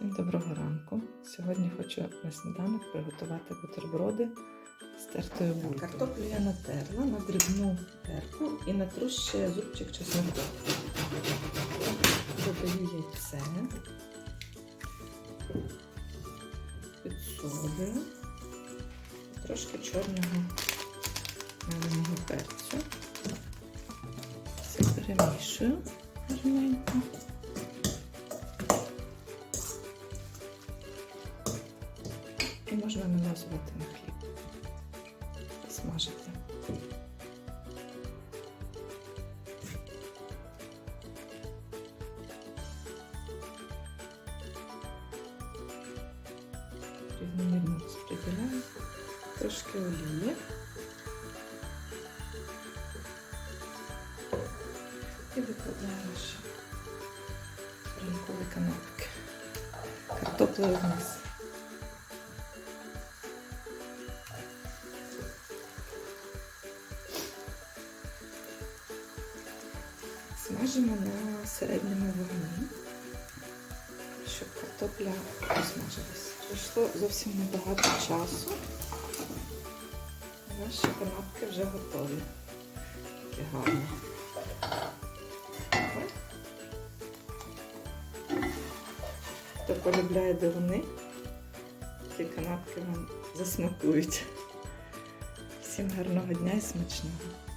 Всім доброго ранку. Сьогодні хочу на сніданок приготувати бутерброди з тертою булькою. Картоплю я натерла на дрібну терку і натру ще зубчик чесноку. Додаю яйце, підсолюю, трошки чорного меленого перцю. Все перемішую гарненько. І можна наносувати на хліб і смажити. Рівномірно розподіляю трошки олії. І викладаю наші ранкові канапки. Картоплею вниз. Смажимо на середньому вогні, щоб картопля посмажилась. Пройшло зовсім небагато часу. Наші канапки вже готові. Такі гарні. Хто полюбляє дивини, ті канапки вам засмакують. Всім гарного дня і смачного!